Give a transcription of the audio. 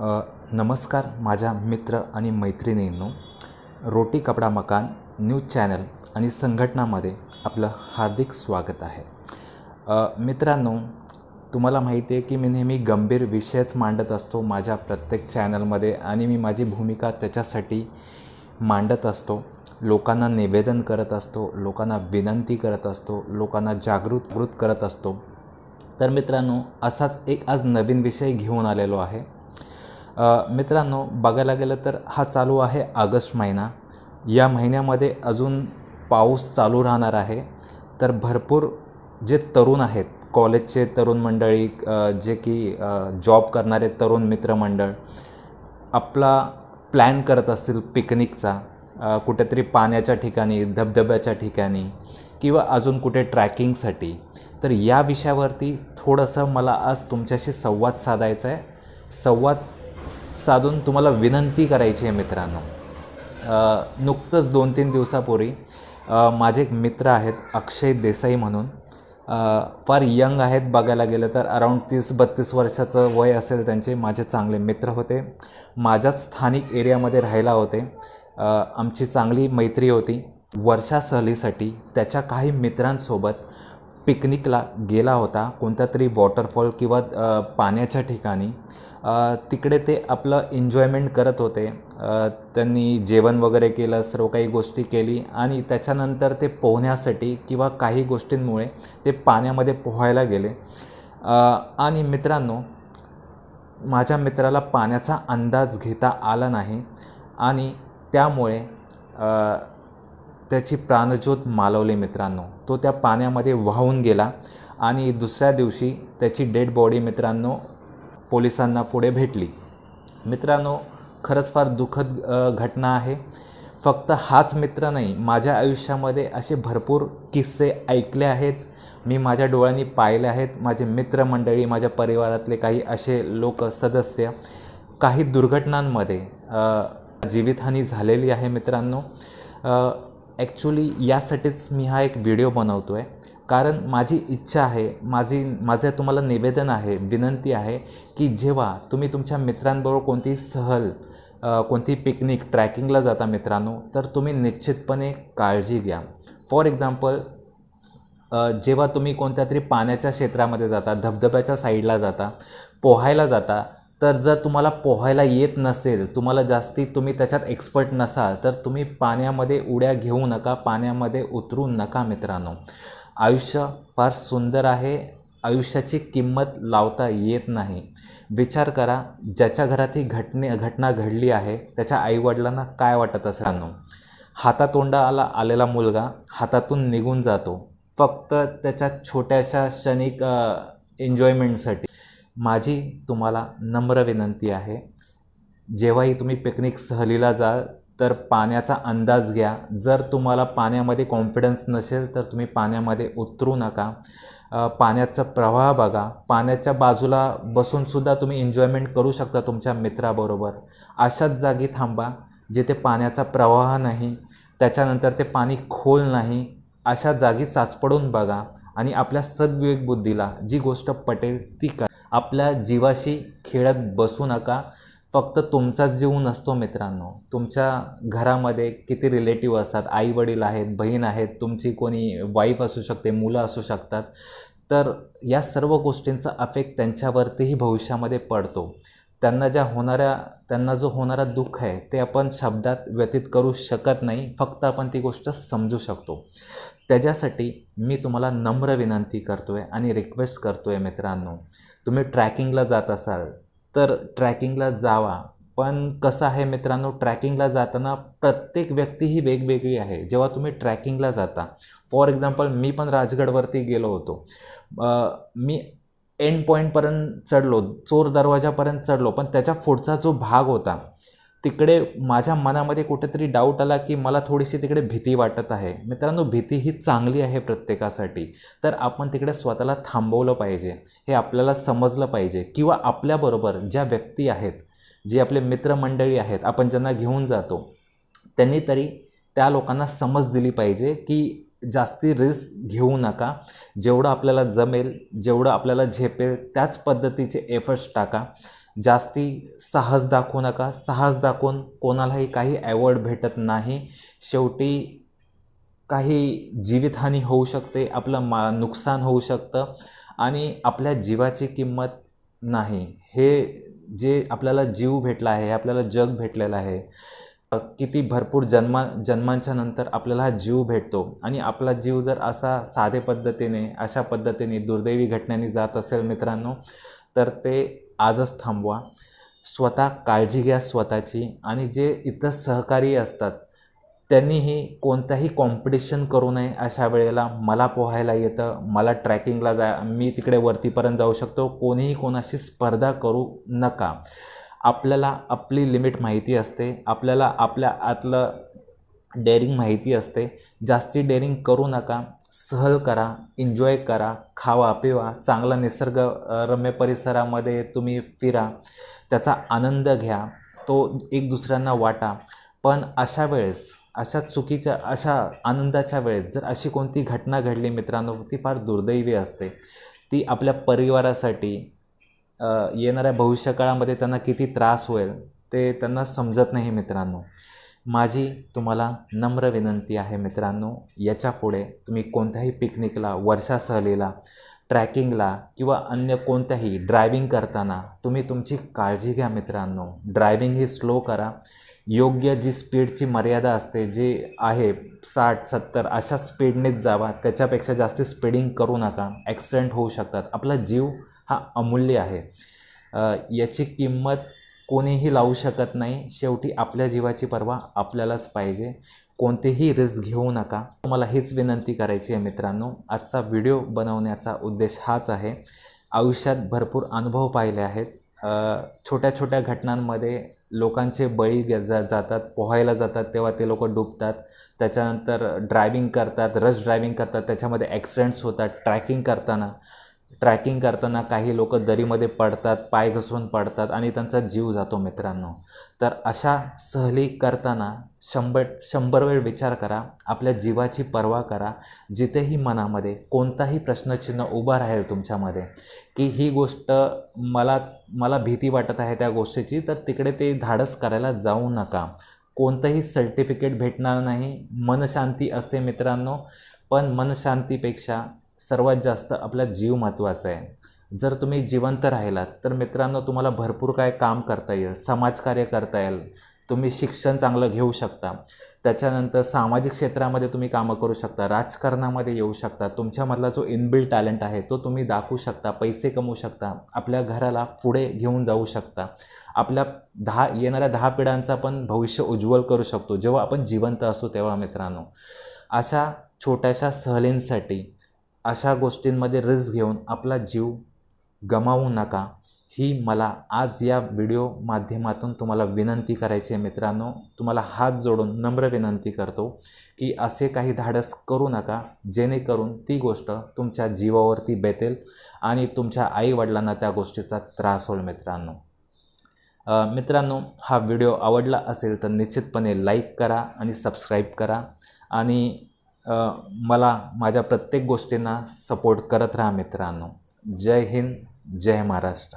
नमस्कार माझ्या मित्र आणि मैत्रिणींनो. रोटी कपडा मकान न्यूज चॅनल आणि संघटनामध्ये आपलं हार्दिक स्वागत आहे. मित्रांनो तुम्हाला माहिती आहे की मी नेहमी गंभीर विषयच मांडत असतो माझ्या प्रत्येक चॅनलमध्ये आणि मी माझी भूमिका त्याच्यासाठी मांडत असतो. लोकांना निवेदन करत असतो लोकांना विनंती करत असतो लोकांना जागृत करत असतो. तर मित्रांनो असाच एक आज नवीन विषय घेऊन आलेलो आहे. मित्रांनो बघायला गेलं तर हा चालू आहे ऑगस्ट महिना. या महिन्यामध्ये अजून पाऊस चालू राहणार आहे. तर भरपूर जे तरुण आहेत कॉलेजचे तरुण मंडळी जे की जॉब करणारे तरुण मित्रमंडळ आपला प्लॅन करत असतील पिकनिकचा कुठेतरी पाण्याच्या ठिकाणी धबधब्याच्या ठिकाणी किंवा अजून कुठे ट्रॅकिंगसाठी. तर या विषयावरती थोडंसं मला आज तुमच्याशी संवाद साधायचा आहे. संवाद साधून तुम्हाला विनंती करायची आहे मित्रांनो. नुकतंच दोन तीन दिवसापूर्वी माझे एक मित्र आहेत अक्षय देसाई म्हणून. फार यंग आहेत बघायला गेलं तर अराऊंड तीस बत्तीस वर्षाचं वय असेल त्यांचे माझे चांगले मित्र होते. माझ्याच स्थानिक एरियामध्ये राहायला होते. आमची चांगली मैत्री होती. वर्षा सहलीसाठी त्याच्या काही मित्रांसोबत पिकनिकला गेला होता कोणत्या तरी वॉटरफॉल किंवा पाण्याच्या ठिकाणी. तिकडे ते आपलं एन्जॉयमेंट करत होते. त्यांनी जेवण वगैरे केलं सर्व काही गोष्टी केली आणि त्याच्यानंतर ते पोहण्यासाठी किंवा काही गोष्टींमुळे ते पाण्यामध्ये पोहायला गेले. आणि मित्रांनो माझ्या मित्राला पाण्याचा अंदाज घेता आला नाही आणि त्यामुळे त्याची प्राणज्योत मालवली मित्रांनो. तो त्या पाण्यामध्ये वाहून गेला आणि दुसऱ्या दिवशी त्याची डेड बॉडी मित्रांनो पोलिसांना पुढे भेटली. मित्रांनो खरंच फार दुःखद घटना आहे. फक्त हाच मित्र नाही माझ्या आयुष्यामध्ये असे भरपूर किस्से ऐकले आहेत. मी माझ्या डोळ्यांनी पाहिले आहेत. माझे मित्रमंडळी माझ्या परिवारातले काही असे लोक सदस्य काही दुर्घटनांमध्ये जीवितहानी झालेली आहे मित्रांनो. ॲक्च्युली यासाठीच मी हा एक व्हिडिओ बनवतो आहे कारण माझी इच्छा आहे माझी माझं तुम्हाला निवेदन आहे विनंती आहे की जेव्हा तुम्ही तुमच्या मित्रांबरोबर कोणती सहल कोणती पिकनिक ट्रॅकिंगला जाता मित्रांनो तर तुम्ही निश्चितपणे काळजी घ्या. फॉर एक्झाम्पल जेव्हा तुम्ही कोणत्या तरी पाण्याच्या क्षेत्रामध्ये जाता धबधब्याच्या साईडला जाता पोहायला जाता तर जर तुम्हाला पोहायला येत नसेल तुम्हाला जास्ती तुम्ही त्याच्यात एक्सपर्ट नसाल तर तुम्ही पाण्यामध्ये उड्या घेऊ नका पाण्यामध्ये उतरू नका मित्रांनो. आयुष्य फार सुंदर आहे. आयुष्याची किंमत लावता येत नाही. विचार करा ज्याच्या घरात ही घटने घटना घडली आहे त्याच्या आईवडिलांना काय वाटत असेल? हातातोंडाला आलेला मुलगा हातातून निघून जातो. फक्त त्याच्या छोट्याशा क्षणिक एन्जॉयमेंटसाठी माझी तुम्हाला नम्र विनंती आहे जेव्हाही तुम्ही पिकनिक सहलीला जाल तर पाण्याचा अंदाज घ्या. जर तुम्हाला पाण्यामध्ये कॉन्फिडन्स नसेल तर तुम्ही पाण्यामध्ये उतरू नका. पाण्याचा प्रवाह बघा. पाण्याच्या बाजूला बसूनसुद्धा तुम्ही एन्जॉयमेंट करू शकता तुमच्या मित्राबरोबर. अशाच जागी थांबा जिथे पाण्याचा प्रवाह नाही त्याच्यानंतर ते पाणी खोल नाही. अशा जागी चाचपडून बघा आणि आपल्या सद्विवेक बुद्धीला जी गोष्ट पटेल ती करा. आपल्या जीवाशी खेळत बसू नका. फक्त तुमचाच जीव नसतो मित्रांनो. तुमच्या घरामध्ये किती रिलेटिव्ह असतात आई वडील आहेत बहीण आहेत तुमची कोणी वाईफ असू शकते मुलं असू शकतात. तर या सर्व गोष्टींचा अफेक्ट त्यांच्यावरतीही भविष्यामध्ये पडतो. त्यांना ज्या होणाऱ्या त्यांना जो होणारा दुःख आहे ते आपण शब्दात व्यतीत करू शकत नाही फक्त आपण ती गोष्ट समजू शकतो. त्याच्यासाठी मी तुम्हाला नम्र विनंती करतो आहे आणि रिक्वेस्ट करतो आहे मित्रांनो. तुम्ही ट्रॅकिंगला जात असाल तर ट्रॅकिंगला जावा. पण कसं आहे मित्रांनो ट्रॅकिंगला जाताना प्रत्येक व्यक्ती ही वेगवेगळी आहे. जेव्हा तुम्ही ट्रॅकिंगला जाता फॉर एक्झाम्पल मी पण राजगडवरती गेलो होतो. मी एंड पॉईंटपर्यंत चढलो चोर दरवाजापर्यंत चढलो पण त्याच्या पुढचा जो भाग होता तिकडे माझ्या मनामध्ये कुठेतरी डाऊट आला की मला थोडीशी तिकडे भीती वाटत आहे. मित्रांनो भीती ही चांगली आहे प्रत्येकासाठी. तर आपण तिकडे स्वतःला थांबवलं पाहिजे. हे आपल्याला समजलं पाहिजे किंवा आपल्याबरोबर ज्या व्यक्ती आहेत जे आपले मित्रमंडळी आहेत आपण ज्यांना घेऊन जातो त्यांनी तरी त्या लोकांना समज दिली पाहिजे की जास्ती रिस्क घेऊ नका. जेवढं आपल्याला जमेल जेवढं आपल्याला झेपेल त्याच पद्धतीचे एफर्ट्स टाका. जास्ती साहस दाखवू नका. साहस दाखवून कोणालाही काही ॲवॉर्ड भेटत नाही. शेवटी काही जीवितहानी होऊ शकते आपलं मा नुकसान होऊ शकतं आणि आपल्या जीवाची किंमत नाही. हे जे आपल्याला जीव भेटला आहे आपल्याला जग भेटलेलं आहे किती भरपूर जन्मा जन्मांच्या नंतर आपल्याला हा जीव भेटतो. आणि आपला जीव जर असा साधे पद्धतीने अशा पद्धतीने दुर्दैवी घटनेने जात असेल मित्रांनो तर ते आजच थांबवा. स्वतः काळजी घ्या स्वतःची आणि जे इतर सहकारी असतात त्यांनीही कोणताही कॉम्पिटिशन करू नये अशा वेळेला मला पोहायला येतं मला ट्रॅकिंगला जा मी तिकडे वरतीपर्यंत जाऊ शकतो कोणीही कोणाशी स्पर्धा करू नका. आपल्याला आपली लिमिट माहिती असते आपल्याला आपल्या आतलं डेअरिंग माहिती असते. जास्ती डेअरिंग करू नका. सहल करा एन्जॉय करा खावा पिवा. चांगला निसर्गरम्य परिसरामध्ये तुम्ही फिरा. त्याचा आनंद घ्या. तो एक दुसऱ्यांना वाटा. पण अशा वेळेस अशा चुकीच्या अशा आनंदाच्या वेळेस जर अशी कोणती घटना घडली मित्रांनो ती फार दुर्दैवी असते. ती आपल्या परिवारासाठी येणाऱ्या भविष्यकाळामध्ये त्यांना किती त्रास होईल ते त्यांना समजत नाही मित्रांनो. माझी तुम्हाला नम्र विनंती आहे मित्रांनो याच्यापुढे तुम्ही कोणत्याही पिकनिकला वर्षा सहलीला ट्रॅकिंगला किंवा अन्य कोणत्याही ड्रायविंग करताना तुम्ही तुमची काळजी घ्या मित्रांनो. ड्रायविंग ही स्लो करा. योग्य जी स्पीडची मर्यादा असते जी आहे साठ सत्तर अशा स्पीडनेच जावा. त्याच्यापेक्षा जास्त स्पीडिंग करू नका. ॲक्सिडेंट होऊ शकतात. आपला जीव हा अमूल्य आहे. याची किंमत कोणीही लावू शकत नाही. शेवटी आपल्या जीवाची पर्वा आपल्यालाच पाहिजे. कोणतेही रिस्क घेऊ नका. मला हीच विनंती करायची आहे मित्रांनो. आजचा व्हिडिओ बनवण्याचा उद्देश हाच आहे. आयुष्यात भरपूर अनुभव पाहिले आहेत. छोट्या छोट्या घटनांमध्ये लोकांचे बळी जा जातात पोहायला जातात तेव्हा ते लोक डुबतात. त्याच्यानंतर ड्रायविंग करतात रश ड्रायविंग करतात. त्याच्यामध्ये ॲक्सिडेंट्स होतात ट्रॅकिंग करताना. ट्रॅकिंग करताना काही लोक दरीमध्ये पडतात पाय घसरून पडतात आणि त्यांचा जीव जातो मित्रांनो. तर अशा सहली करताना शंभर शंभर वेळ विचार करा आपल्या जीवाची पर्वा करा. जिथेही मनामध्ये कोणताही प्रश्नचिन्ह उभा राहील तुमच्यामध्ये की ही गोष्ट मला मला भीती वाटत आहे त्या गोष्टीची तर तिकडे ते धाडस करायला जाऊ नका. कोणतंही सर्टिफिकेट भेटणार नाही. मनशांती असते मित्रांनो. पण मनशांतीपेक्षा सर्वात जास्त आपला जीव महत्त्वाचा आहे. जर तुम्ही जिवंत राहिलात तर मित्रांनो तुम्हाला भरपूर काय काम करता येईल समाजकार्य करता येईल. तुम्ही शिक्षण चांगलं घेऊ शकता. त्याच्यानंतर सामाजिक क्षेत्रामध्ये तुम्ही कामं करू शकता राजकारणामध्ये येऊ शकता. तुमच्यामधला जो इनबिल्ड टॅलेंट आहे तो तुम्ही दाखवू शकता पैसे कमवू शकता. आपल्या घराला पुढे घेऊन जाऊ शकता. आपल्या दहा येणाऱ्या दहा पिढ्यांचा पण भविष्य उज्ज्वल करू शकतो. जेव्हा आपण जिवंत असू तेव्हा मित्रांनो. अशा छोट्याशा सहलींसाठी अशा गोष्टींमध्ये रिस्क घेऊन आपला जीव गमावू नका. ही मला आज या व्हिडिओ माध्यमातून तुम्हाला विनंती करायची आहे मित्रांनो. तुम्हाला हात जोडून नम्र विनंती करतो की असे काही धाडस करू नका जेणेकरून ती गोष्ट तुमच्या जीवावरती बेतेल आणि तुमच्या आईवडिलांना त्या गोष्टीचा त्रास होईल मित्रांनो. मित्रांनो हा व्हिडिओ आवडला असेल तर निश्चितपणे लाईक करा आणि सबस्क्राईब करा. आणि मला माझ्या प्रत्येक गोष्टींना सपोर्ट करत राहा मित्रांनो. जय हिंद जय महाराष्ट्र.